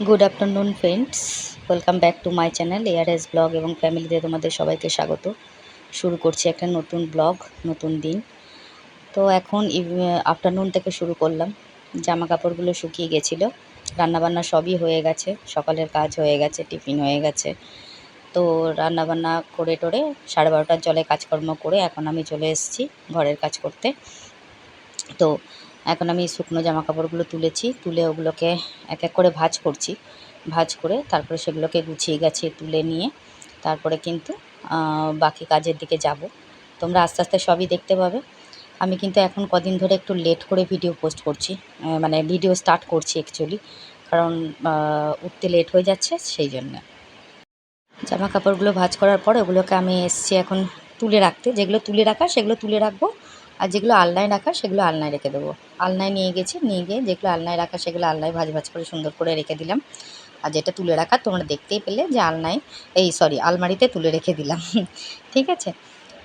Good afternoon friends welcome back to my channel ARS blog এবং ফ্যামিলিতে তোমাদের সবাইকে স্বাগত। শুরু করছি একটা নতুন ব্লগ নতুন দিন। তো এখন আফটারনুন থেকে শুরু করলাম। জামা কাপড়গুলো শুকিয়ে গেছিল। রান্নাবান্না সবই হয়ে গেছে। সকালের কাজ হয়ে গেছে, টিফিন হয়ে গেছে। তো রান্নাবান্না করে টোরে সাড়ে বারোটার জলে কাজকর্ম করে এখন আমি চলে এসেছি ঘরের কাজ করতে। তো এখন আমি শুকনো জামা কাপড়গুলো তুলেছি, তুলে ওগুলোকে এক এক করে ভাঁজ করছি। ভাঁজ করে তারপরে সেগুলোকে গুছিয়ে গেছে তুলে নিয়ে তারপরে কিন্তু বাকি কাজের দিকে যাব। তোমরা আস্তে আস্তে সবই দেখতে পাবে। আমি কিন্তু এখন কদিন ধরে একটু লেট করে ভিডিও পোস্ট করছি মানে ভিডিও স্টার্ট করছি অ্যাকচুয়ালি কারণ উঠতে লেট হয়ে যাচ্ছে সেই জন্য। জামা কাপড়গুলো ভাঁজ করার পর ওগুলোকে আমি এসছি এখন তুলে রাখতে। যেগুলো তুলে রাখা, সেগুলো তুলে রাখব। আর যেগুলো আলনায় রাখা, সেগুলো আলনায় রেখে দেবো। আলনায় নিয়ে গেছি, নিয়ে গিয়ে যেগুলো আলনায় রাখা, সেগুলো আলনায় ভাজ ভাজ করে সুন্দর করে রেখে দিলাম। আর যেটা তুলে রাখা, তোমরা দেখতেই পেলে যে আলনায়, এই সরি আলমারিতে তুলে রেখে দিলাম। ঠিক আছে?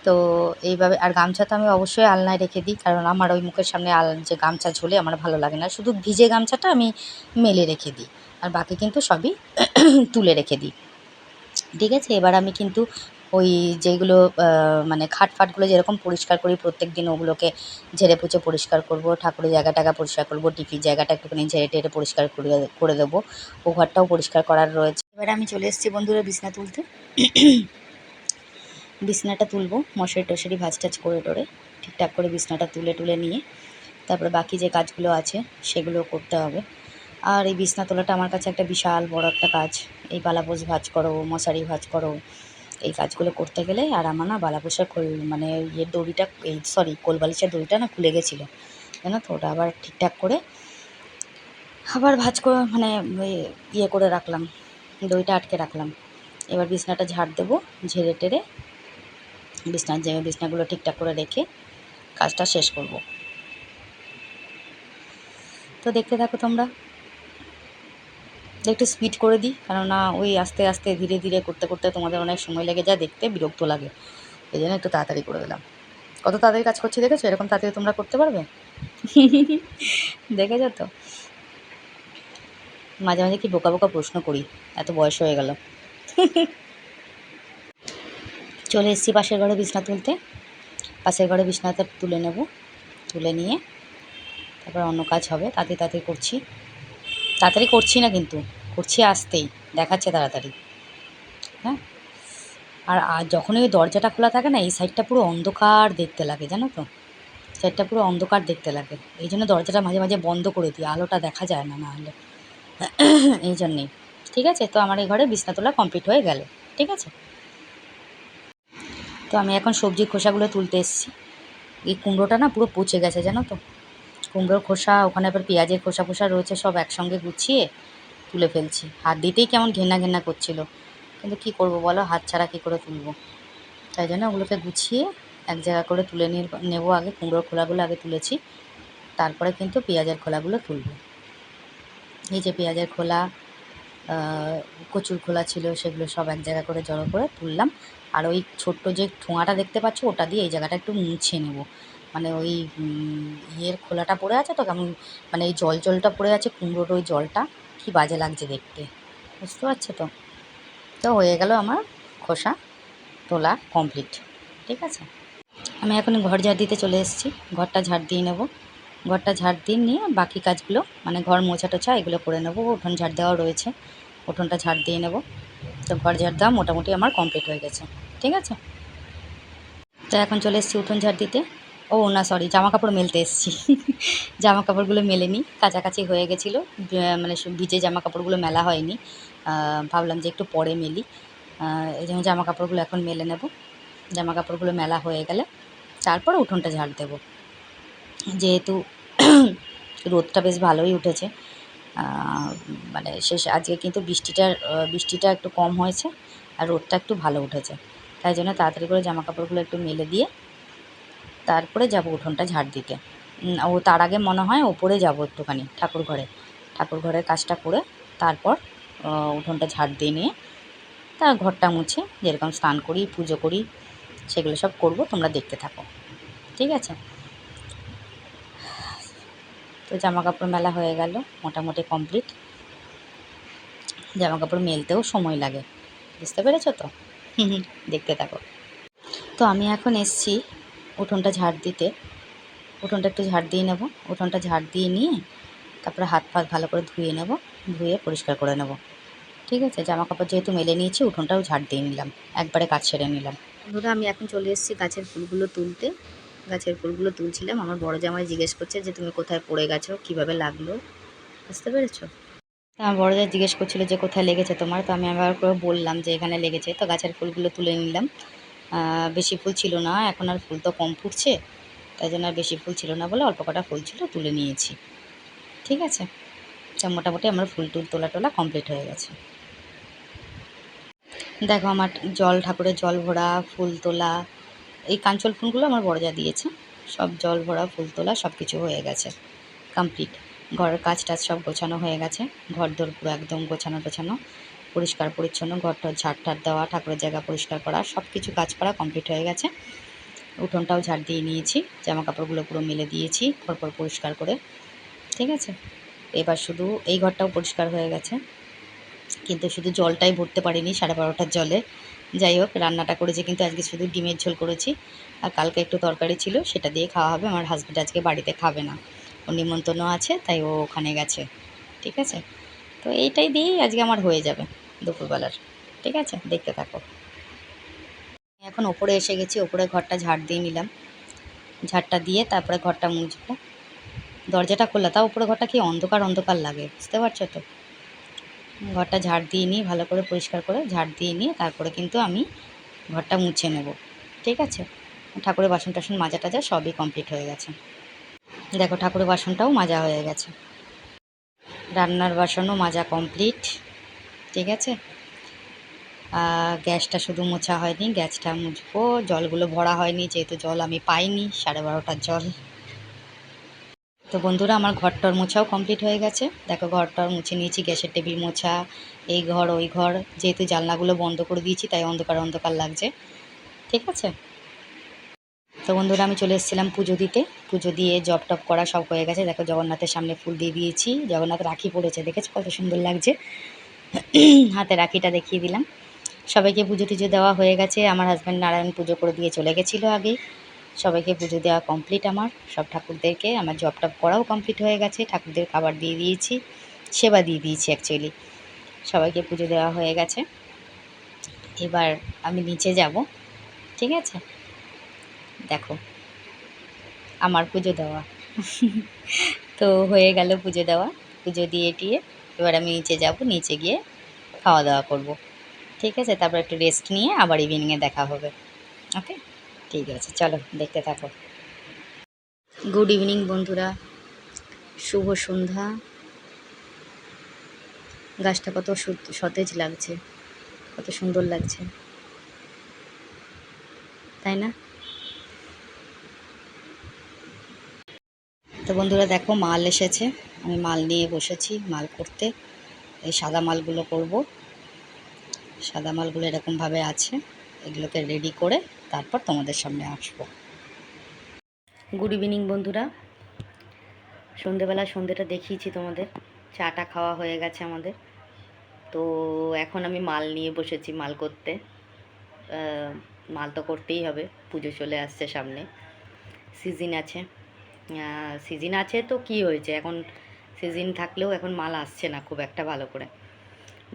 তো এইভাবে, আর গামছা তো আমি অবশ্যই আলনায় রেখে দিই, কারণ আমার ওই মুখের সামনে আল, যে গামছা ঝোলে আমার ভালো লাগে না। শুধু ভিজে গামছাটা আমি মেলে রেখে দিই, আর বাকি কিন্তু সবই তুলে রেখে দিই। ঠিক আছে? এবার আমি কিন্তু ওই যেগুলো মানে খাট ফাটগুলো যেরকম পরিষ্কার করি প্রত্যেক দিন ওগুলোকে ঝেড়ে পুছে পরিষ্কার করব, ঠাকুরের জায়গা টাগা পরিষ্কার করব টিপির জায়গাটা একটুখানি ঝেড়ে টেড়ে পরিষ্কার করে করে দেবো। ও ঘরটাও পরিষ্কার করার রয়েছে। এবারে আমি চলে এসেছি বন্ধুরা বিছনা তুলতে। বিছনাটা তুলবো, মশারি টশারি ভাজ টাজ করে টোরে, ঠিকঠাক করে বিছনাটা তুলে তুলে নিয়ে, তারপরে বাকি যে কাজগুলো আছে সেগুলো করতে হবে। আর এই বিছনা তোলাটা আমার কাছে একটা বিশাল বড় একটা কাজ। এই বালাপোষ ভাজ করো, মশারি ভাজ করো এই কাজগুলো করতে গেলে আর আমার না বালাপোষার খোল মানে ইয়ের দড়িটা, এই সরি কোলবালিশের দড়িটা না খুলে গেছিল। জানো তো, ওটা আবার ঠিকঠাক করে আবার ভাজ করে মানে ইয়ে করে রাখলাম, দড়িটা আটকে রাখলাম। এবার বিছনাটা ঝাড় দেবো, ঝেড়ে টেরে বিছনার যে বিছনাগুলো ঠিকঠাক করে রেখে কাজটা শেষ করব। তো দেখতে থাকো তোমরা। একটু স্পিড করে দিই, কেননা ওই আস্তে আস্তে ধীরে ধীরে করতে করতে তোমাদের অনেক সময় লেগে যায়, দেখতে বিরক্ত লাগে। এই জন্য একটু তাড়াতাড়ি করে দিলাম। কত তাড়াতাড়ি কাজ করছি দেখেছ? এরকম তাড়াতাড়ি তোমরা করতে পারবে? দেখেছ তো? মাঝে মাঝে কি বোকা বোকা প্রশ্ন করি, এত বয়স হয়ে গেল। চলে এসেছি পাশের ঘরে বিছনা তুলতে। পাশের ঘরে বিছনাতে তুলে নেব, তুলে নিয়ে তারপর অন্য কাজ হবে, তাড়াতাড়ি তাড়াতাড়ি করছি। তাড়াতাড়ি করছি না কিন্তু, করছি আসতেই, দেখাচ্ছে তাড়াতাড়ি। হ্যাঁ? আর যখনই ওই দরজাটা খোলা থাকে না, এই সাইডটা পুরো অন্ধকার দেখতে লাগে, জানো তো? সাইডটা পুরো অন্ধকার দেখতে লাগে। এই জন্য দরজাটা মাঝে মাঝে বন্ধ করে দিই, আলোটা দেখা যায় না না হলে। এই জন্যেই। ঠিক আছে? তো আমার এই ঘরে বিছনা তোলা কমপ্লিট হয়ে গেল। ঠিক আছে? তো আমি এখন সবজির খোসাগুলো তুলতে এসেছি। এই কুমড়োটা না পুরো পচে গেছে, জানো তো? কুমড়োর খোসা, ওখানে আবার পেঁয়াজের খোসা খোসা রয়েছে, সব একসঙ্গে গুছিয়ে তুলে ফেলছি। হাত দিতেই কেমন ঘেনা ঘেনা করছিল। কিন্তু কি করব বলো, হাত ছাড়া কী করে তুলবো? তাই জন্য ওগুলোকে গুছিয়ে এক জায়গা করে তুলে নিয়ে নেব আগে, কুমড়োর খোলাগুলো আগে তুলেছি। তারপরে কিন্তু পেঁয়াজের খোলাগুলো তুলবো। এই যে পেঁয়াজের খোলা কচুর খোলা ছিল, সেগুলো সব এক জায়গা করে জড়ো করে তুললাম। আর ওই ছোট্ট যে ঠোঁয়াটা দেখতে পাচ্ছ, ওটা দিয়ে এই জায়গাটা একটু মুছে নেব। মানে ওই ইয়ের খোলাটা পড়ে আছে তো? কেমন মানে এই জল জলটা পড়ে আছে কুমড়োর ওই জলটা? কি বাজে লাগছে দেখতে। বুঝতে পারছ তো? তো হয়ে গেল আমার খোসা তোলা কমপ্লিট ঠিক আছে? আমি এখন ঘর ঝাড় দিতে চলে এসেছি। ঘরটা ঝাড় দিয়ে নেব। ঘরটা ঝাড় দিয়ে নিয়ে বাকি কাজগুলো মানে ঘর মোছা টোছা এগুলো করে নেব। উঠোন ঝাড় দেওয়াও রয়েছে। উঠোনটা ঝাড় দিয়ে নেব। তো ঘর ঝাড় দেওয়া মোটামুটি আমার কমপ্লিট হয়ে গেছে, ঠিক আছে? তো এখন চলে এসেছি উঠোন ঝাড় দিতে। ও না সরি জামা কাপড় মেলতে এসেছি। জামা কাপড়গুলো মেলে নিই কাছাকাছি হয়ে গেছিল। মানে ভিজে জামা কাপড়গুলো মেলা হয়নি। ভাবলাম যে একটু পরে মেলি। এই জন্য জামা কাপড়গুলো এখন মেলে নেব। জামা কাপড়গুলো মেলা হয়ে গেলে তারপর উঠোনটা ঝাড় দেবো। যেহেতু রোদটা বেশ ভালোই উঠেছে। মানে শেষ, আজকে কিন্তু বৃষ্টিটার বৃষ্টিটা একটু কম হয়েছে আর রোদটা একটু ভালো উঠেছে। তাই জন্য তাড়াতাড়ি করে জামা কাপড়গুলো একটু মেলে দিয়ে তারপরে যাব উঠোনটা ঝাড় দিতে। ও তার আগে মনে হয় ওপরে যাব একটুখানি ঠাকুর ঘরে। ঠাকুর ঘরের কাজটা করে তারপর উঠোনটা ঝাড় দিয়ে নিয়ে তার ঘরটা মুছে যেরকম স্নান করি, পুজো করি, সেগুলো সব করব, তোমরা দেখতে থাকো। ঠিক আছে? তো জামা কাপড় মেলা হয়ে গেল, মোটামুটি কমপ্লিট জামা কাপড় মেলতেও সময় লাগে, বুঝতে পেরেছ তো? দেখতে থাকো। তো আমি এখন এসছি উঠোনটা ঝাড় দিতে। উঠোনটা একটু ঝাড় দিয়ে নেব। উঠোনটা ঝাড় দিয়ে নিয়ে তারপরে হাত ফাত ভালো করে ধুয়ে নেব, ধুয়ে পরিষ্কার করে নেব। ঠিক আছে? জামা কাপড় যেহেতু মেলে নিয়েছি, উঠোনটাও ঝাড় দিয়ে নিলাম। একবারে কাজ সেরে নিলাম। বন্ধুরা, আমি এখন চলে এসেছি গাছের ফুলগুলো তুলতে। গাছের ফুলগুলো তুলছিলাম। আমার বড় জামাই জিজ্ঞেস করছে যে, তুমি কোথায় পড়ে গেছো? কীভাবে লাগল? বুঝতে পেরেছ? তা আমার বড় বড়দা জিজ্ঞেস করছিল যে, কোথায় লেগেছে তোমার? তো আমি আবার করে বললাম যে, এখানে লেগেছে। তো গাছের ফুলগুলো তুলে নিলাম। বেশি ফুল ছিল না, এখন আর ফুল তো কম ফুটছে। তাই জন্য আর বেশি ফুল ছিল না বলে অল্প কটা ফুল ছিল তুলে নিয়েছি। ঠিক আছে? তা মোটামুটি আমার ফুল টুল তোলা টোলা কমপ্লিট হয়ে গেছে। দেখো, আমার জল, ঠাকুরের জল ভরা, ফুল তোলা এই কাঞ্চল ফুলগুলো আমার বড়জা দিয়েছে। সব জল ভরা, ফুল তোলা সব কিছু হয়ে গেছে। কমপ্লিট ঘরের কাজ টাজ সব গোছানো হয়ে গেছে। ঘর দোর পুরো একদম গোছানো টোছানো। পরিষ্কার, পরিচ্ছন্ন ঘরটা ঝাড় টাড় দেওয়া, ঠাকুরের জায়গা পরিষ্কার করা সব কিছু কাজ করা কমপ্লিট হয়ে গেছে। উঠোনটাও ঝাড় দিয়ে নিয়েছি জামা কাপড়গুলো পুরো মেলে দিয়েছি পরপর পরিষ্কার করে। ঠিক আছে? এবার শুধু এই ঘরটাও পরিষ্কার হয়ে গেছে। কিন্তু শুধু জলটাই ভরতে পারিনি সাড়ে বারোটার জলে। যাই হোক, রান্নাটা করেছি, কিন্তু আজকে শুধু ডিমের ঝোল করেছি। আর কালকে একটু তরকারি ছিল, সেটা দিয়ে খাওয়া হবে। আমার হাজব্যান্ড আজকে বাড়িতে খাবে না। ও নিমন্ত্রণ আছে, তাই ও ওখানে গেছে। ঠিক আছে? তো এইটাই দিয়েই আজকে আমার হয়ে যাবে দুপুরবেলার। ঠিক আছে? দেখতে থাকো। এখন ওপরে এসে গেছি, ওপরে ঘরটা ঝাড় দিয়ে নিলাম। ঝাড়টা দিয়ে তারপরে ঘরটা মুছবো। দরজাটা খোলা, তাও উপরে ঘরটা কি অন্ধকার অন্ধকার লাগে, বুঝতে পারছ তো? ঘরটা ঝাড় দিয়ে নিয়ে, ভালো করে পরিষ্কার করে ঝাড় দিয়ে নিয়ে তারপরে কিন্তু আমি ঘরটা মুছে নেব। ঠিক আছে? ঠাকুরের বাসন টাসন মাজা টাজা সবই কমপ্লিট হয়ে গেছে। দেখো ঠাকুরের বাসনটাও মাজা হয়ে গেছে। রান্নার বাসনও মাজা কমপ্লিট ঠিক আছে? গ্যাসটা শুধু মোছা হয়নি, গ্যাসটা মুছবো। জলগুলো ভরা হয়নি, যেহেতু জল আমি পাইনি, সাড়ে বারোটার জল। তো বন্ধুরা, আমার ঘরটার মোছাও কমপ্লিট হয়ে গেছে। দেখো ঘরটার মুছে নিয়েছি, গ্যাসের টেবিল মোছা, এই ঘর, ওই ঘর। যেহেতু জানলাগুলো বন্ধ করে দিয়েছি, তাই অন্ধকার অন্ধকার লাগছে। ঠিক আছে? তো বন্ধুরা, আমি চলে এসেছিলাম পুজো দিতে। পুজো দিয়ে জব টপ করা সব হয়ে গেছে। দেখো, জগন্নাথের সামনে ফুল দিয়ে দিয়েছি। জগন্নাথ রাখি পড়েছে, দেখেছ? কত সুন্দর লাগছে। হাতে রাখিটা দেখিয়ে দিলাম। সবাইকে পুজো টুজো দেওয়া হয়ে গেছে। আমার হাজব্যান্ড নারায়ণ পুজো করে দিয়ে চলে গেছিল আগে। সবাইকে পুজো দেওয়া কমপ্লিট আমার। সব ঠাকুরদেরকে আমার জব টপ করাও কমপ্লিট হয়ে গেছে। ঠাকুরদের খাবার দিয়ে দিয়েছি, সেবা দিয়ে দিয়েছি অ্যাকচুয়ালি সবাইকে পুজো দেওয়া হয়ে গেছে। এবার আমি নিচে যাব, ঠিক আছে? দেখো, আমার পুজো দেওয়া। তো হয়ে গেল পুজো দেওয়া। পুজো দিয়ে টিয়ে এবার আমি নিচে যাব, নিচে গিয়ে খাওয়া দাওয়া করব। ঠিক আছে? তারপর একটু রেস্ট নিয়ে আবার ইভিনিংয়ে দেখা হবে। ওকে ঠিক আছে, চলো দেখতে থাকো। গুড ইভিনিং বন্ধুরা, শুভ সন্ধ্যা। গাছটা কত সতেজ লাগছে, কত সুন্দর লাগছে। তাই না? তো বন্ধুরা দেখো, মাল এসেছে। আমি মাল নিয়ে বসেছি, মাল করতে। এই সাদা মালগুলো করব। সাদা মালগুলো এরকমভাবে আছে, এগুলোকে রেডি করে তারপর তোমাদের সামনে আসব। গুড ইভিনিং বন্ধুরা। সন্ধেবেলা সন্ধেটা দেখিয়েছি তোমাদের। চাটা খাওয়া হয়ে গেছে আমাদের। তো এখন আমি মাল নিয়ে বসেছি মাল করতে। মাল তো করতেই হবে। পুজো চলে আসছে সামনে। সিজন আছে। সিজন আছে তো কি হয়েছে? এখন সিজন থাকলেও এখন মাল আসছে না খুব একটা ভালো করে।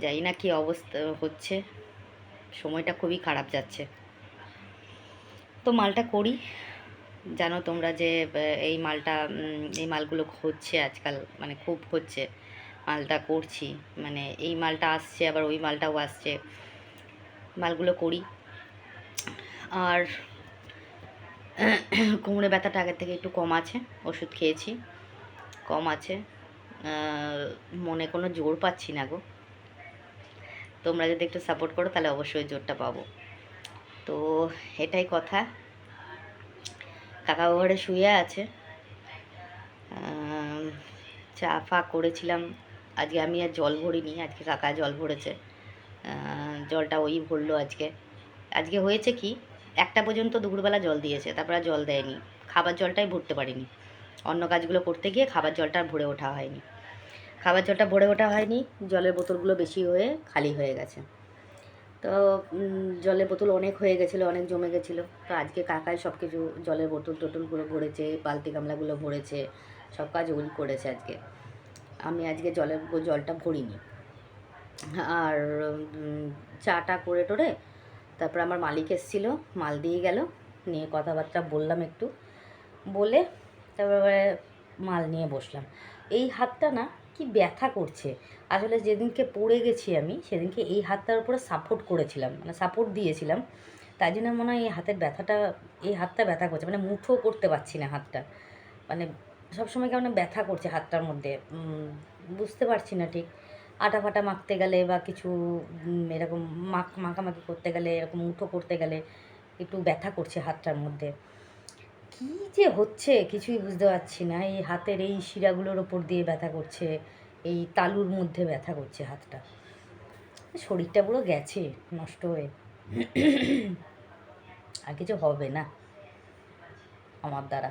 জানি না কি অবস্থা হচ্ছে। সময়টা খুবই খারাপ যাচ্ছে। তো মালটা করি। জানো তোমরা যে এই মালটা এই মালগুলো হচ্ছে আজকাল মানে খুব হচ্ছে, মালটা করছি। মানে এই মালটা আসছে, আবার ওই মালটাও আসছে। মালগুলো করি। আর কোমরে ব্যথাটা আগের থেকে একটু কম আছে, ওষুধ খেয়েছি, কম আছে। মনে কোনো জোর পাচ্ছি না গো। তোমরা যদি একটু সাপোর্ট করো, তাহলে অবশ্যই জোরটা পাবো। তো এটাই কথা। কাকা ঘরে শুয়ে আছে। চা ফা করেছিলাম। আজকে আমি আর জল ভরিনি, আজকে কাকা জল ভরেছে। জলটা ওই ভরলো আজকে। আজকে হয়েছে কি, একটা পর্যন্ত দুপুরবেলা জল দিয়েছে, তারপরে জল দেয়নি। খাবার জলটাই ভরতে পারিনি। অন্য কাজগুলো করতে গিয়ে খাবার জলটা ভরে ওঠা হয়নি। খাবার জলটা ভরে ওঠা হয়নি, জলের বোতলগুলো বেশি হয়ে খালি হয়ে গেছে। তো জলের বোতল অনেক হয়ে গেছিল, অনেক জমে গেছিল। তো আজকে কাকাই সব কিছু জলের বোতল টোটলগুলো ভরেছে, বালতি গামলাগুলো ভরেছে, সব কাজ ওই করেছে আজকে। আমি আজকে জলের জলটা ভরিনি। আর চাটা করে টোরে তারপর আমার মালিক এসেছিল, মাল দিয়ে গেল, নিয়ে কথাবার্তা বললাম একটু। বলে তারপরে মাল নিয়ে বসলাম। এই হাতটা না কি ব্যথা করছে। আসলে যেদিনকে পড়ে গেছি আমি, সেদিনকে এই হাতটার উপরে সাপোর্ট করেছিলাম মানে সাপোর্ট দিয়েছিলাম। তাই জন্য মনে হয় এই হাতের ব্যথাটা, এই হাতটা ব্যথা করছে মানে মুঠো করতে পারছি না হাতটা। মানে সবসময় কেমন ব্যথা করছে হাতটার মধ্যে। বুঝতে পারছি না ঠিক। আটা ফাটা মাখতে গেলে বা কিছু এরকম মাখ, মাখামাখি করতে গেলে, এরকম মুঠো করতে গেলে একটু ব্যথা করছে হাতটার মধ্যে। কী যে হচ্ছে কিছুই বুঝতে পারছি না। এই হাতের এই শিরাগুলোর ওপর দিয়ে ব্যথা করছে। এই তালুর মধ্যে ব্যথা করছে হাতটা। শরীরটা পুরো গেছে, নষ্ট হয়ে। আর কিছু হবে না আমার দ্বারা।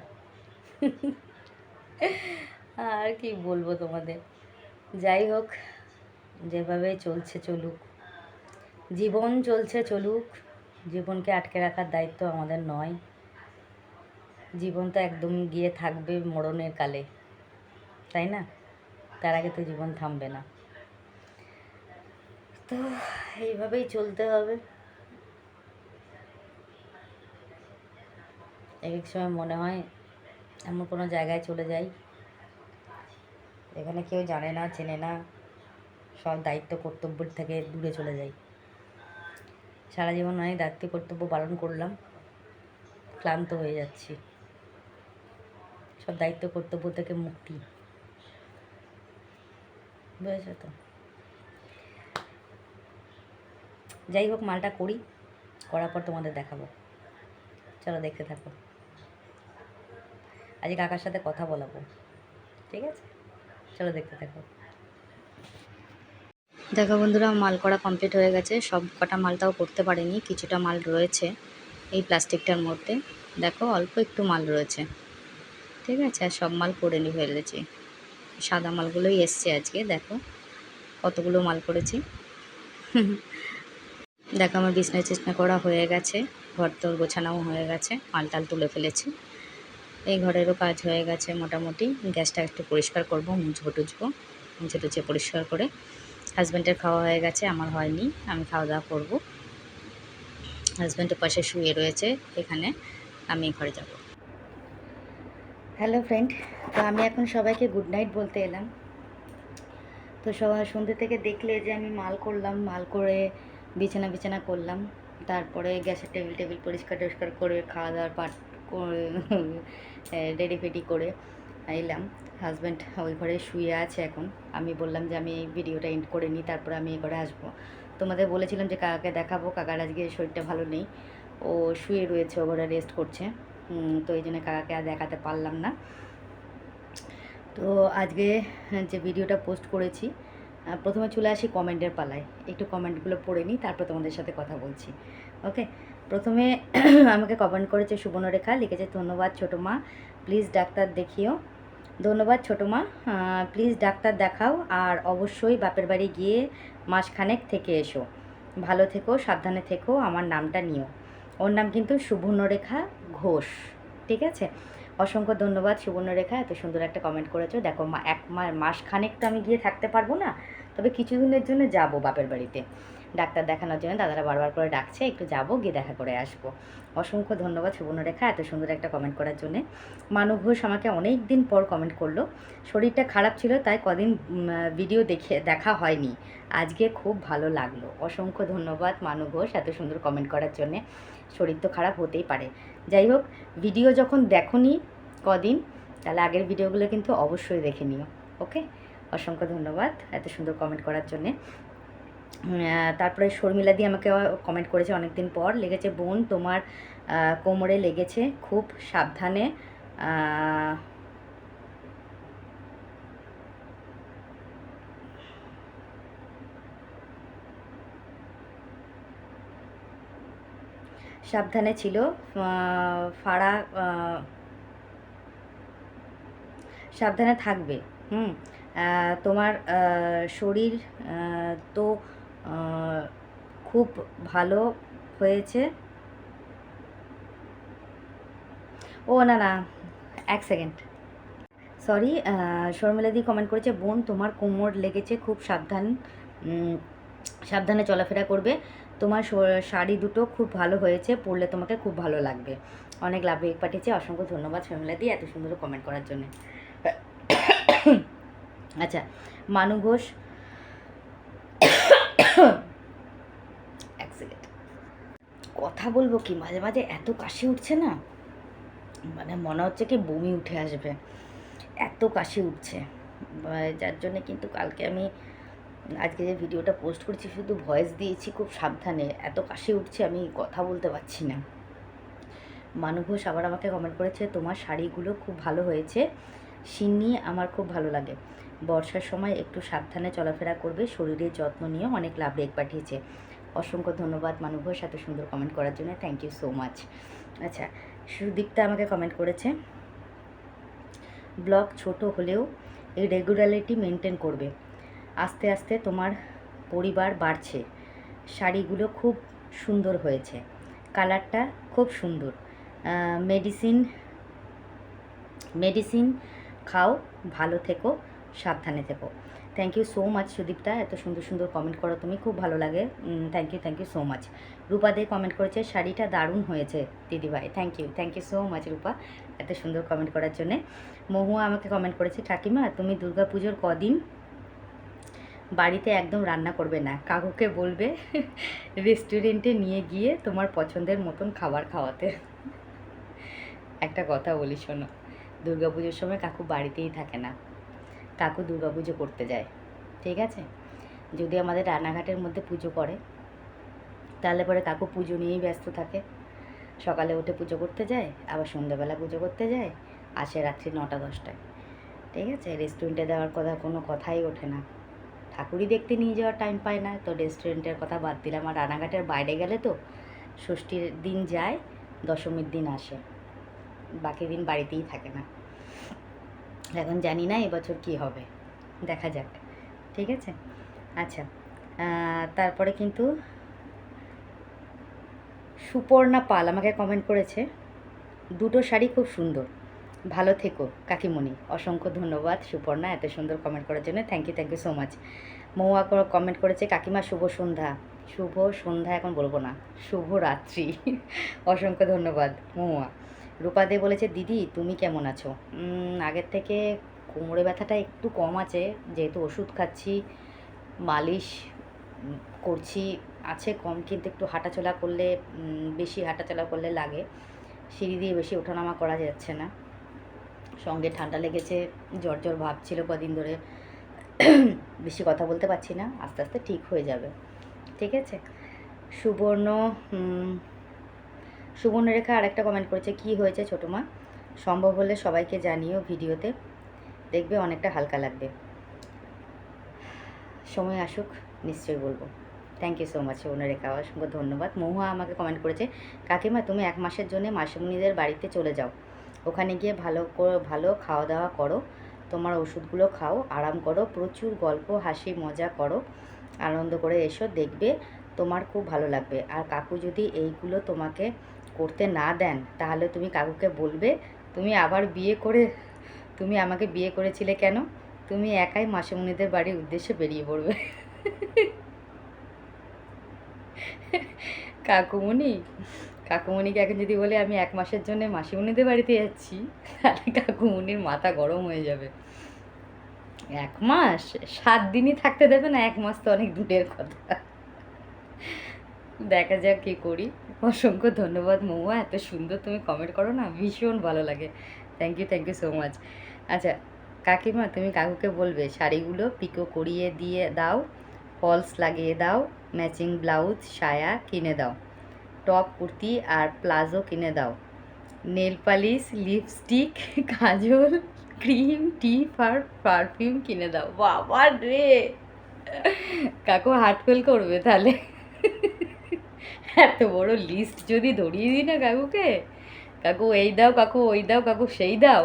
আর কি বলব তোমাদের? যাই হোক, যেভাবে চলছে চলুক। জীবন চলছে চলুক, জীবনকে আটকে রাখার দায়িত্ব আমাদের নয়। জীবন তো একদম গিয়ে থাকবে মরণের কালে, তাই না? তার আগে তো জীবন থামবে না। তো এইভাবেই চলতে হবে। এক এক সময় মনে হয় এমন কোনো জায়গায় চলে যাই। এখানে কেউ জানে না, চেনে না, সব দায়িত্ব কর্তব্যের থেকে দূরে চলে যাই। সারা জীবন অনেক দায়িত্ব, কর্তব্য পালন করলাম, ক্লান্ত হয়ে যাচ্ছি। সব দায়িত্ব, কর্তব্য থেকে মুক্তি। বুঝেছ তো যাই হোক, মালটা করি, করার পর তোমাদের দেখাবো। চলো দেখতে থাকো। আজকে কাকার সাথে কথা বলাবো। ঠিক আছে? চলো দেখতে থাকো। দেখো বন্ধুরা, মাল করা কমপ্লিট হয়ে গেছে। সব কটা মালটাও করতে পারিনি, কিছুটা মাল রয়েছে এই প্লাস্টিকটার মধ্যে। দেখো, অল্প একটু মাল রয়েছে। ঠিক আছে, আর সব মাল করে নি ফেলেছি। সাদা মালগুলোই এসছে আজকে, দেখো কতগুলো মাল করেছি দেখো আমার বিছনা টিছনা করা হয়ে গেছে ঘর তোর গোছানাও হয়ে গেছে মাল টাল তুলে ফেলেছি। এই ঘরেরও কাজ হয়ে গেছে মোটামুটি, গ্যাসটা একটু পরিষ্কার করব, মুছবো টুছবো, মুছে টুচে পরিষ্কার করে। হাজব্যান্ডের খাওয়া হয়ে গেছে, আমার হয়নি, আমি খাওয়া দাওয়া করব। হাজব্যান্ডের পাশে শুয়ে রয়েছে, এখানে আমি ঘরে যাব। হ্যালো ফ্রেন্ড তো আমি এখন সবাইকে গুড নাইট বলতে এলাম। তো সবাই সন্ধ্যে থেকে দেখলে যে আমি মাল করলাম, মাল করে বিছানা বিছানা করলাম। তারপরে গ্যাসের টেবিল টেবিল পরিষ্কার টরিষ্কার করে খাওয়া দাওয়ার পাট করে রেডি ফেডি করে এলাম হাজব্যান্ড ওই ঘরে শুয়ে আছে এখন। আমি বললাম যে আমি ভিডিওটা এন্ড করে নিই, তারপরে আমি এই ঘরে আসব। তোমাদের বলেছিলাম যে কাকাকে দেখাবো, কাকার আজকে শরীরটা ভালো নেই। ও শুয়ে রয়েছে, ও ঘরে রেস্ট করছে। তো এই জন্য কাকাকে আর দেখাতে পারলাম না। তো আজকে যে ভিডিওটা পোস্ট করেছি প্রথমে চলে আসি কমেন্টের পালায়। একটু কমেন্টগুলো পড়ে নিই, তারপর তোমাদের সাথে কথা বলছি। ওকে? প্রথমে আমাকে কমেন্ট করেছে সুবর্ণরেখা, লিখেছে, ধন্যবাদ ছোটো মা প্লিজ ডাক্তার দেখিও। ধন্যবাদ ছোটো মা প্লিজ ডাক্তার দেখাও, আর অবশ্যই বাপের বাড়ি গিয়ে মাসখানেক থেকে এসো। ভালো থেকো, সাবধানে থেকো, আমার নামটা নিও। ওর নাম কিন্তু সুবর্ণরেখা ঘোষ, ঠিক আছে? অসংখ্য ধন্যবাদ সুবর্ণরেখা, এত সুন্দর একটা কমেন্ট করেছ। দেখো, মা, এক মাস খানেক তো আমি গিয়ে থাকতে পারব না, তবে কিছুদিনের জন্য যাব বাপের বাড়িতে। ডাক্তার দেখানোর জন্য দাদারা বারবার করে ডাকছে, একটু যাব, গিয়ে দেখা করে আসব। অসংখ্য ধন্যবাদ সুবর্ণরেখা, এত সুন্দর একটা কমেন্ট করার জন্যে। মানু ঘোষ আমাকে অনেক দিন পর কমেন্ট করল। শরীরটা খারাপ ছিল, তাই কদিন ভিডিও দেখে, দেখা হয়নি। আজকে খুব ভালো লাগল। অসংখ্য ধন্যবাদ মানু ঘোষ, এত সুন্দর কমেন্ট করার জন্যে। শরীর তো খারাপ হতেই পারে। যাই হোক ভিডিও যখন দেখোনি কদিন, তাহলে আগের ভিডিওগুলো কিন্তু অবশ্যই দেখে নিও ওকে অসংখ্য ধন্যবাদ এত সুন্দর কমেন্ট করার জন্যে। তারপরে শর্মিলা দিয়ে আমাকে কমেন্ট করেছে অনেক দিন পর, লেগেছে, বোন, তোমার কোমরে লেগেছে, খুব সাবধানে সাবধানে ছিল। ফাড়া সাবধানে থাকবে। হুম তোমার শরীর তো খুব ভালো হয়েছে। ও, না না, এক সেকেন্ড। সরি শর্মিলাদি কমেন্ট করেছে, বোন, তোমার কোমর লেগেছে, খুব সাবধান সাবধানে চলাফেরা করবে। তোমার শাড়ি দুটো খুব ভালো হয়েছে, পরলে তোমাকে খুব ভালো লাগবে। অনেক লাভ রেক পাঠিয়েছে, অসংখ্য ধন্যবাদ শর্মিলাদি এত সুন্দর কমেন্ট করার জন্য। আচ্ছা মানু ঘোষ। কথা বলব কি? মাঝে মাঝে এত কাশি উঠছে না? মানে মনে হচ্ছে কি বমি উঠে আসবে। এত কাশি উঠছে। যার জন্য কিন্তু কালকে আমি আজকে যে ভিডিওটা পোস্ট করছি, শুধু ভয়েস দিয়েছি, খুব সাবধানে। এত কাশি উঠছে, আমি কথা বলতে পারছি না। মানু ঘোষ আবার আমাকে কমেন্ট করেছে, তোমার শাড়িগুলো খুব ভালো হয়েছে। সিন্নি আমার খুব ভালো লাগে। বর্ষার সময় একটু সাবধানে চলাফেরা করবে শরীরের যত্ন নিয়ে অনেক লাভ রেক পাঠিয়েছে। অসংখ্য ধন্যবাদ মানু ঘোষ এত সুন্দর কমেন্ট করার জন্য। থ্যাংক ইউ সো মাচ আচ্ছা সুদীপ্তা আমাকে কমেন্ট করেছে, ব্লগ ছোট হলেও এই রেগুলারিটি মেনটেন করবে। আস্তে আস্তে তোমার পরিবার বাড়ছে। শাড়িগুলো খুব সুন্দর হয়েছে। কালারটা খুব সুন্দর। মেডিসিন মেডিসিন খাও, ভালো থেকো, সাবধানে থেকো। Thank you so much Sudipta. এত সুন্দর সুন্দর কমেন্ট করো তুমি, খুব ভালো লাগে। Thank you thank you so much Rupa Dey comment করেছে, শাড়িটা দারুণ হয়েছে, দিদিভাই। Thank you thank you so much Rupa. এত সুন্দর কমেন্ট করার জন্যে। মহুয়া আমাকে কমেন্ট করেছে, ঠাকিমা, তুমি দুর্গা পুজোর কদিন বাড়িতে একদম রান্না করবে না। কাকুকে বলবে, রেস্টুরেন্টে নিয়ে গিয়ে তোমার পছন্দের মতন খাবার খাওয়াতে। একটা কথা বলি, শোনো। দুর্গা পুজোর সময় কাকু বাড়িতেই থাকে না। কাকু দুর্গা পুজো করতে যায়, ঠিক আছে? যদি আমাদের রানাঘাটের মধ্যে পুজো করে, তাহলে পরে কাকু পুজো নিয়েই ব্যস্ত থাকে। সকালে উঠে পুজো করতে যায়, আবার সন্ধ্যাবেলা পুজো করতে যায়, আসে রাত্রি নটা দশটায়। ঠিক আছে? রেস্টুরেন্টে দেওয়ার কথা, কোনো কথাই ওঠে না। ঠাকুরই দেখতে নিয়ে যাওয়ার টাইম পায় না। তো রেস্টুরেন্টের কথা বাদ দিলাম। আর রানাঘাটের বাইরে গেলে তো ষষ্ঠীর দিন যায়, দশমীর দিন আসে। বাকি দিন বাড়িতেই থাকে না। এখন জানি না এবছর কি হবে। দেখা যাক। ঠিক আছে? আচ্ছা তারপরে কিন্তু সুপর্ণা পাল আমাকে কমেন্ট করেছে, দুটো শাড়ি খুব সুন্দর। ভালো থেকো, কাকিমণি। অসংখ্য ধন্যবাদ সুপর্ণা এত সুন্দর কমেন্ট করার জন্য। Thank you thank you so much Mouya comment করেছে, কাকিমা, শুভ সন্ধ্যা। শুভ সন্ধ্যা এখন বলব না, শুভ রাত্রি। অসংখ্য ধন্যবাদ মৌয়া রূপা দে বলেছে, দিদি, তুমি কেমন আছো? আগের থেকে কোমরে ব্যথাটা একটু কম আছে, যেহেতু ওষুধ খাচ্ছি, মালিশ করছি, আছে কম, কিন্তু একটু হাঁটাচলা করলে বেশি হাঁটাচলা করলে লাগে। সিঁড়ি দিয়ে বেশি ওঠানামা করা যাচ্ছে না। সঙ্গে ঠান্ডা লেগেছে, জ্বর জ্বর ভাব ছিল কদিন ধরে। বেশি কথা বলতে পারছি না, আস্তে আস্তে ঠিক হয়ে যাবে। ঠিক আছে? সুবর্ণ সুবর্ণরেখা আরেকটা কমেন্ট করেছে, কি হয়েছে ছোটো মা? সম্ভব হলে সবাইকে জানিও ভিডিওতে। দেখবে অনেকটা হালকা লাগবে। সময় আসুক, নিশ্চয়ই বলব। Thank you so much Subarnarekha. অসংখ্য ধন্যবাদ। মহুয়া আমাকে কমেন্ট করেছে, কাকিমা, তুমি এক মাসের জন্য মাসিমণিদের বাড়িতে চলে যাও। ওখানে গিয়ে ভালো ভালো খাওয়া দাওয়া করো। তোমার ওষুধগুলো খাও, আরাম করো, প্রচুর গল্প, হাসি, মজা করো, আনন্দ করে এসো, দেখবে তোমার খুব ভালো লাগবে। আর কাকু যদি এইগুলো তোমাকে করতে না দেন, তাহলে তুমি কাকুকে বলবে, তুমি আবার বিয়ে করে, তুমি আমাকে বিয়ে করেছিলে কেন? তুমি একাই মাসিমণিদের বাড়ির উদ্দেশ্যে বেরিয়ে পড়বে। কাকুমণি কাকুমণিকে এখন যদি বলে, আমি এক মাসের জন্য মাসিমণিদের বাড়িতে যাচ্ছি, তাহলে কাকুমণির মাথা গরম হয়ে যাবে। এক মাস? সাত দিনই থাকতে দেবে না? এক মাস তো অনেক দূরের কথা। দেখা যাক কী করি। অসংখ্য ধন্যবাদ মৌয়া এত সুন্দর তুমি কমেন্ট করো না, ভীষণ ভালো লাগে। Thank you thank you so much আচ্ছা কাকিমা, তুমি কাকুকে বলবে, শাড়িগুলো পিকো করিয়ে দিয়ে দাও ফলস লাগিয়ে দাও ম্যাচিং ব্লাউজ সায়া কিনে দাও। টপ কুর্তি আর প্লাজো কিনে দাও। Nail polish, lipstick, kajal, cream টিপ আর পারফিউম কিনে দাও। বাবা রে! কাকু হার্ট ফেল করবে তাহলে। এত বড় লিস্ট যদি ধরিয়ে দিই না কাকুকে? কাকু এই দাও কাকু, ওই দাও কাকু, সেই দাও।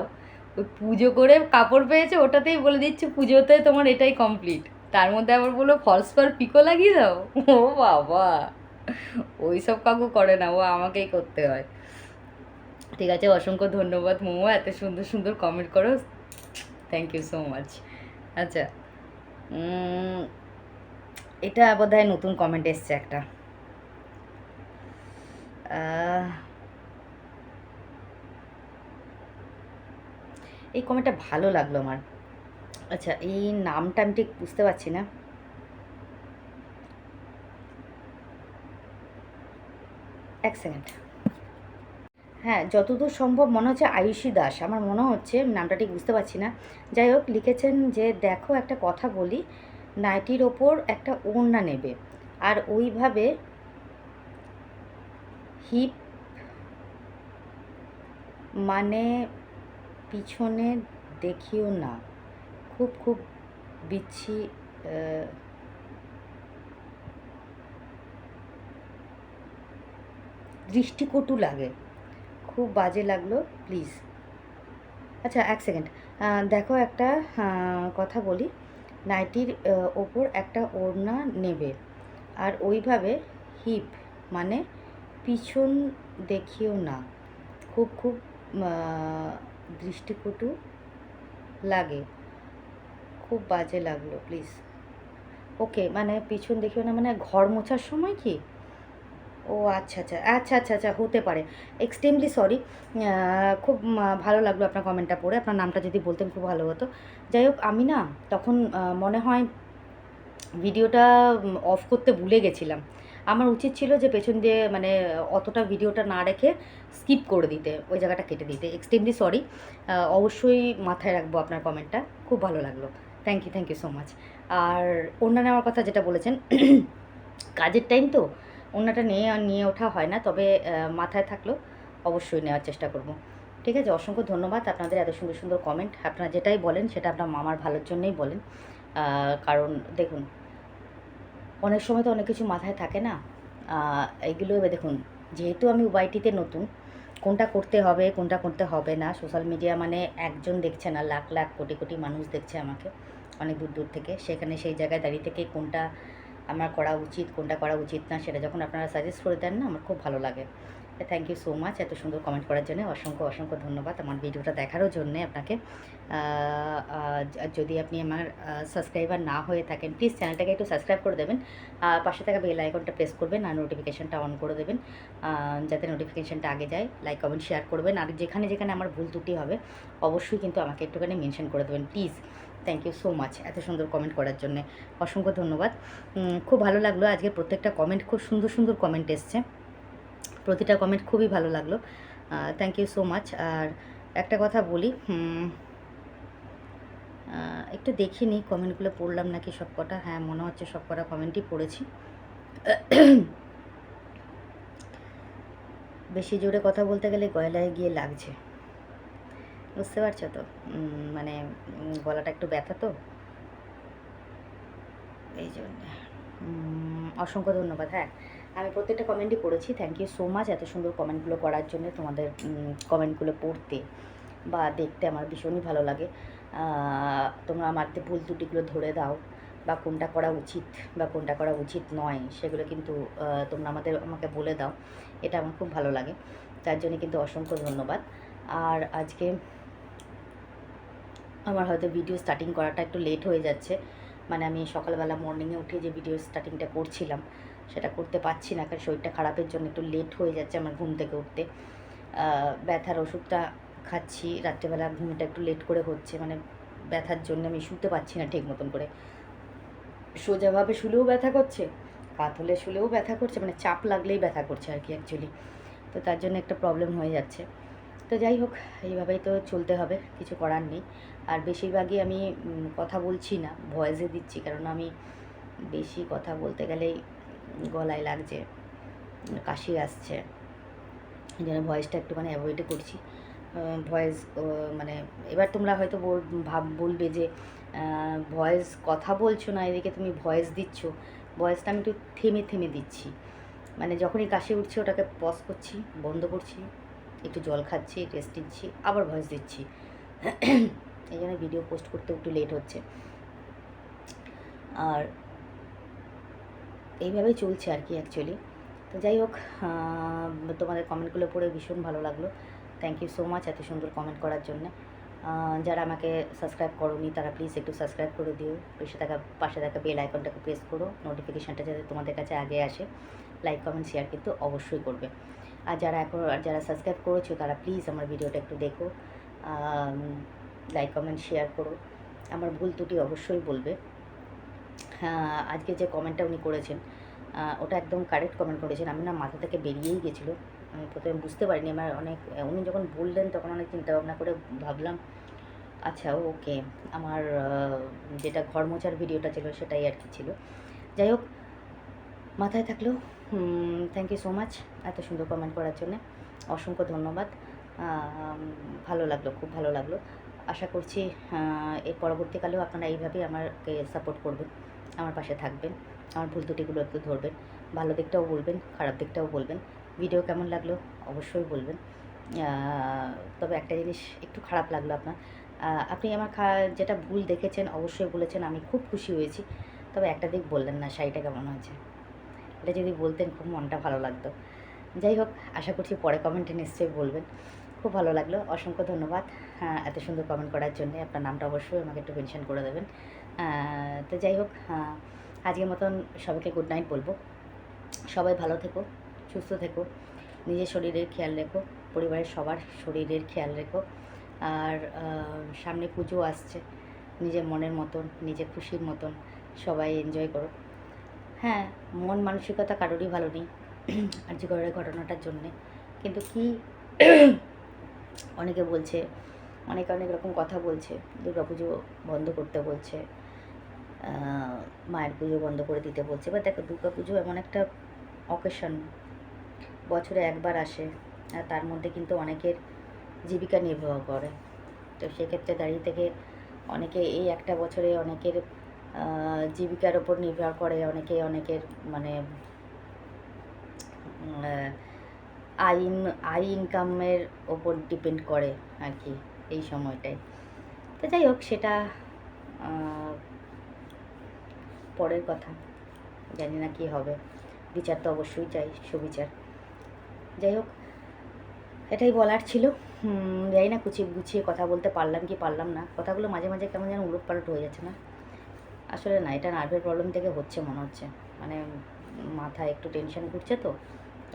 ওই পুজো করে কাপড় পেয়েছে, ওটাতেই বলে দিচ্ছে পুজোতে তোমার এটাই কমপ্লিট তার মধ্যে আবার বলল ফলস পার পিকো লাগিয়ে দাও? ও বাবা! ওই সব কাকু করে না, ও আমাকেই করতে হয়। ঠিক আছে, অসংখ্য ধন্যবাদ মোমো, এত সুন্দর সুন্দর কমেন্ট করো। থ্যাংক ইউ সো মাচ আচ্ছা এটা বোধ হয় নতুন কমেন্ট এসছে একটা। এই কমেন্টটা ভালো লাগল আমার। আচ্ছা এই নামটা আমি ঠিক বুঝতে পারছি না। এক সেকেন্ড হ্যাঁ যতদূর সম্ভব মনে হচ্ছে আয়ুষী দাস। আমার মনে হচ্ছে, নামটা ঠিক বুঝতে পারছি না। যাই হোক, লিখেছেন যে, দেখো, একটা কথা বলি, নাইটির ওপর একটা ওড়না নেবে। আর ওইভাবে হিপ মানে পিছনে দেখিও না। খুব খুব বিচ্ছি দৃষ্টিকটু লাগে। খুব বাজে লাগল প্লিজ আচ্ছা এক সেকেন্ড দেখো একটা কথা বলি। নাইটির ওপর একটা ওড়না নেবে আর ওইভাবে হিপ মানে পিছন দেখিও না। খুব খুব দৃষ্টিকটু লাগে। খুব বাজে লাগল প্লিজ ওকে মানে পিছন দেখিও না মানে ঘর মোছার সময় কি? ও আচ্ছা আচ্ছা আচ্ছা আচ্ছা আচ্ছা হতে পারে। এক্সট্রিমলি সরি খুব ভালো লাগল আপনার কমেন্টটা পড়ে। আপনার নামটা যদি বলতেন খুব ভালো হতো। যাই হোক, আমি না তখন মনে হয় ভিডিওটা অফ করতে ভুলে গেছিলাম। আমার উচিত ছিল যে পেছন দিয়ে মানে অতটা ভিডিওটা না রেখে স্কিপ করে দিতে, ওই জায়গাটা কেটে দিতে। এক্সট্রিমলি সরি অবশ্যই মাথায় রাখব আপনার কমেন্টটা খুব ভালো লাগল। Thank you thank you so much আর অন্য নেওয়ার কথা যেটা বলেছেন, কাজের টাইম তো? অন্যটা নিয়ে নিয়ে ওঠা হয় না, তবে মাথায় থাকলেও অবশ্যই নেওয়ার চেষ্টা করব। ঠিক আছে? অসংখ্য ধন্যবাদ আপনাদের এত সুন্দর সুন্দর কমেন্ট আপনারা যেটাই বলেন সেটা আপনার মামার ভালোর জন্যই বলেন। কারণ দেখুন, অনেক সময় তো অনেক কিছু মাথায় থাকে না। এইগুলো এবার দেখুন, যেহেতু আমি ওয়াইটিতে নতুন, কোনটা করতে হবে, কোনটা করতে হবে না, সোশ্যাল মিডিয়া মানে একজন দেখছে না, লাখ লাখ, কোটি কোটি মানুষ দেখছে আমাকে, অনেক দূর দূর থেকে। সেখানে সেই জায়গায় দাঁড়িয়ে থেকে কোনটা আমার করা উচিত, কোনটা করা উচিত না, সেটা যখন আপনারা সাজেস্ট করে দেন না, আমার খুব ভালো লাগে। থ্যাংক ইউ সো মাচ এত সুন্দর কমেন্ট করার জন্য অসংখ্য অসংখ্য ধন্যবাদ। আমার ভিডিওটা দেখারও জন্যে আপনাকে। যদি আপনি আমার সাবস্ক্রাইবার না হয়ে থাকেন প্লিজ চ্যানেলটাকে একটু সাবস্ক্রাইব করে দেবেন। পাশে থাকা বেল আইকনটা প্রেস করবেন আর নোটিফিকেশানটা অন করে দেবেন। যাতে নোটিফিকেশানটা আগে যায় লাইক কমেন্ট শেয়ার করবেন। আর যেখানে যেখানে আমার ভুল ত্রুটি হবে, অবশ্যই কিন্তু আমাকে একটুখানি মেনশন করে দেবেন please thank you so much এত সুন্দর কমেন্ট করার জন্য। অসংখ্য ধন্যবাদ। খুব ভালো লাগল আজকে প্রত্যেকটা কমেন্ট খুব সুন্দর সুন্দর কমেন্ট এসছে। প্রতিটা কমেন্ট খুবই ভালো লাগল। থ্যাংক ইউ সো মাচ আর একটা কথা বলি একটু দেখে নিই কমেন্টগুলো পড়লাম নাকি সব কটা। হ্যাঁ মনে হচ্ছে সব কটা কমেন্টই পড়েছি। বেশি জোরে কথা বলতে গেলে গয়লায় গিয়ে লাগছে। বুঝতে পারছ তো? মানে গলাটা একটু ব্যথা তো? এই জন্য। অসংখ্য ধন্যবাদ হ্যাঁ। আমি প্রত্যেকটা কমেন্টই পড়েছি। থ্যাংক ইউ সো মাচ এত সুন্দর কমেন্টগুলো করার জন্য তোমাদের কমেন্টগুলো পড়তে বা দেখতে আমার ভীষণই ভালো লাগে। তোমরা আমার যে ভুল ত্রুটিগুলো ধরে দাও বা কোনটা করা উচিত বা কোনটা করা উচিত নয়, সেগুলো কিন্তু তোমরা আমাদের, আমাকে বলে দাও। এটা আমার খুব ভালো লাগে। তার জন্য কিন্তু অসংখ্য ধন্যবাদ। আর আজকে আমার হয়তো ভিডিও স্টার্টিং করাটা একটু লেট হয়ে যাচ্ছে। মানে আমি সকালবেলা মর্নিংয়ে উঠে যে ভিডিও স্টার্টিংটা করছিলাম, সেটা করতে পারছি না কারণ শরীরটা খারাপের জন্য একটু লেট হয়ে যাচ্ছে আমার ঘুম থেকে উঠতে। ব্যথার ওষুধটা খাচ্ছি, রাত্রেবেলা ঘুমটা একটু লেট করে হচ্ছে। মানে ব্যথার জন্য আমি শুতে পারছি না ঠিক মতন করে। সোজাভাবে শুলেও ব্যথা করছে কাত হলে শুলেও ব্যথা করছে মানে চাপ লাগলেই ব্যথা করছে আর কি অ্যাকচুয়ালি তো তার জন্য একটা প্রবলেম হয়ে যাচ্ছে। তো যাই হোক, এইভাবেই তো চলতে হবে, কিছু করার নেই। আর বেশিরভাগই আমি কথা বলছি না, ভয়েসে দিচ্ছি, কারণ আমি বেশি কথা বলতে গেলেই গলায় লাগছে, কাশি আসছে। জন্য ভয়েসটা একটুখানি অ্যাভয়েডই করছি। ভয়েস মানে এবার তোমরা হয়তো বল, ভাব, বলবে যে ভয়েস কথা বলছো না, এদিকে তুমি ভয়েস দিচ্ছ। ভয়েসটা আমি একটু থেমে থেমে দিচ্ছি। মানে যখনই কাশি উঠছে, ওটাকে পজ করছি, বন্ধ করছি, একটু জল খাচ্ছি রেস্ট নিচ্ছি, আবার ভয়েস দিচ্ছি। এই জন্য ভিডিও পোস্ট করতে একটু লেট হচ্ছে। আর এইভাবেই চলছে আর কি অ্যাকচুয়ালি তো যাই হোক তোমাদের কমেন্টগুলো পড়ে ভীষণ ভালো লাগল। থ্যাংক ইউ সো মাচ এত সুন্দর কমেন্ট করার জন্য। যারা আমাকে সাবস্ক্রাইব করোনি, তারা প্লিজ একটু সাবস্ক্রাইব করে দিও। পাশে থাকা পাশে থাকা বেল আইকনটাকে প্রেস করো। নোটিফিকেশানটা যাতে তোমাদের কাছে আগে আসে। লাইক কমেন্ট শেয়ার কিন্তু অবশ্যই করবে। আর যারা এখন যারা সাবস্ক্রাইব করেছ, তারা প্লিজ আমার ভিডিওটা একটু দেখো। লাইক কমেন্ট শেয়ার করো। আমার ভুল ত্রুটি অবশ্যই বলবে। আজকে যে কমেন্টটা উনি করেছেন ওটা একদম কারেক্ট কমেন্ট করেছেন। আমি না মাথা থেকে বেরিয়েই গেছিল। প্রথমে বুঝতে পারিনি। আমার অনেক, উনি যখন বললেন, তখন অনেক চিন্তা ভাবনা করে ভাবলাম আচ্ছা ওকে, আমার যেটা ঘর মোছার ভিডিওটা ছিল, সেটাই আর কি ছিল। যাই হোক, মাথায় থাকলেও থ্যাংক ইউ সো মাচ এত সুন্দর কমেন্ট করার জন্য। অসংখ্য ধন্যবাদ। ভালো লাগল, খুব ভালো লাগল। আশা করছি এর পরবর্তীকালেও আপনারা এইভাবেই আমাকে সাপোর্ট করবেন, আমার পাশে থাকবেন, আমার ভুল ত্রুটিগুলো একটু ধরবেন, ভালো দিকটাও বলবেন, খারাপ দিকটাও বলবেন ভিডিও কেমন লাগল অবশ্যই বলবেন তবে একটা জিনিস একটু খারাপ লাগল আপনার আপনি আমার যেটা ভুল দেখেছেন অবশ্যই বলেছেন, আমি খুব খুশি হয়েছি, তবে একটা দিক বললেন না, শাড়িটা কেমন হয়েছে, এটা যদি বলতেন খুব মনটা ভালো লাগতো, যাই হোক, আশা করছি পরে কমেন্টে নিশ্চয়ই বলবেন খুব ভালো লাগল। অসংখ্য ধন্যবাদ। হ্যাঁ, এত সুন্দর কমেন্ট করার জন্য। আপনার নামটা অবশ্যই আমাকে একটু মেনশন করে দেবেন। তো যাই হোক আহ, আজকের মতন সবাইকে গুড নাইট বলব। সবাই ভালো থেকো সুস্থ থেকো। নিজের শরীরের খেয়াল রেখো পরিবারের সবার শরীরের খেয়াল রেখো। আর সামনে পুজো আসছে নিজের মনের মতন নিজের খুশির মতন সবাই এনজয় করো। হ্যাঁ মন মানসিকতা কারোরই ভালো নেই। আর্যগরের ঘটনাটার জন্যে। কিন্তু কি অনেকে বলছে, অনেকে অনেক রকম কথা বলছে দুর্গা পুজো বন্ধ করতে বলছে মায়ের পুজো বন্ধ করে দিতে বলছে। বা দেখো দুর্গা পুজো এমন একটা অকেশন বছরে একবার আসে, আর তার মধ্যে কিন্তু অনেকের জীবিকা নির্বাহ করে। তো সেক্ষেত্রে দাঁড়িয়ে থেকে অনেকে এই একটা বছরে অনেকের জীবিকার ওপর নির্ভর করে, অনেকে অনেকের মানে আইন আই ইনকামের ওপর ডিপেন্ড করে আর কি এই সময়টায়। তো যাই হোক, সেটা পরের কথা। জানি না কি হবে। বিচার তো অবশ্যই চাই, সুবিচার। যাই হোক, এটাই বলার ছিল। জানি না কুচিয়ে গুছিয়ে কথা বলতে পারলাম কি পারলাম না। কথাগুলো মাঝে মাঝে কেমন যেন উলট পালট হয়ে যাচ্ছে না। আসলে না, এটা নার্ভের প্রবলেম থেকে হচ্ছে মনে হচ্ছে। মানে মাথায় একটু টেনশন ঘুরছে তো।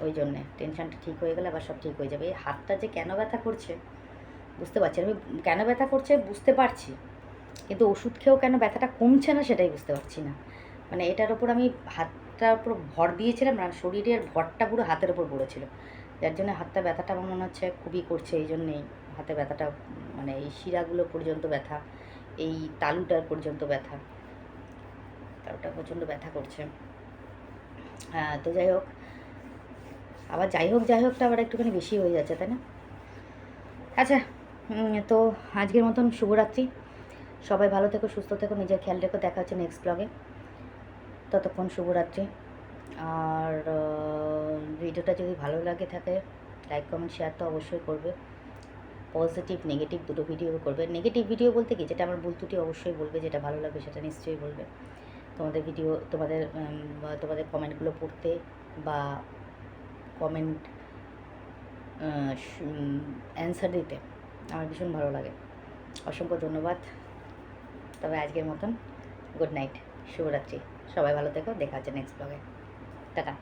ওই জন্যে। টেনশনটা ঠিক হয়ে গেলে আবার সব ঠিক হয়ে যাবে। এই হাতটা যে কেন ব্যথা করছে, বুঝতে পারছি আমি কেন ব্যথা করছে বুঝতে পারছি, কিন্তু ওষুধ খেয়েও কেন ব্যথাটা কমছে না সেটাই বুঝতে পারছি না। মানে এটার ওপর আমি হাতটার উপর ভর দিয়েছিলাম না শরীরের ভরটা পুরো হাতের ওপর পড়েছিল। যার জন্য হাতটা ব্যথাটা আমার মনে হচ্ছে খুবই করছে, এই জন্যেই হাতে ব্যথাটা মানে এই শিরাগুলো পর্যন্ত ব্যথা, এই তালুটার পর্যন্ত ব্যথা তালুটা প্রচণ্ড ব্যথা করছে। হ্যাঁ তো যাই হোক আবার যাই হোক, যাই হোকটা আবার একটুখানি বেশি হয়ে যাচ্ছে, তাই না? আচ্ছা তো আজকের মতন শুভরাত্রি। সবাই ভালো থেকো, সুস্থ থেকো, নিজের খেয়াল রেখো, দেখা হচ্ছে নেক্সট ব্লগে ততক্ষণ শুভরাত্রি। আর ভিডিওটা যদি ভালো লাগে থাকে লাইক কমেন্ট শেয়ার তো অবশ্যই করবে। পজিটিভ নেগেটিভ দুটো ভিডিও করবে। নেগেটিভ ভিডিও বলতে কি? যেটা আমার ভুল অবশ্যই বলবে, যেটা ভালো লাগবে সেটা নিশ্চয়ই বলবে। তোমাদের ভিডিও তোমাদের তোমাদের কমেন্টগুলো পড়তে বা কমেন্ট অ্যান্সার দিতে। আমার ভীষণ ভালো লাগে। অসংখ্য ধন্যবাদ। তবে আজকের মতন গুড নাইট শুভরাত্রি। সবাই ভালো থেকো, দেখা হচ্ছে নেক্সট ব্লগে টাটা।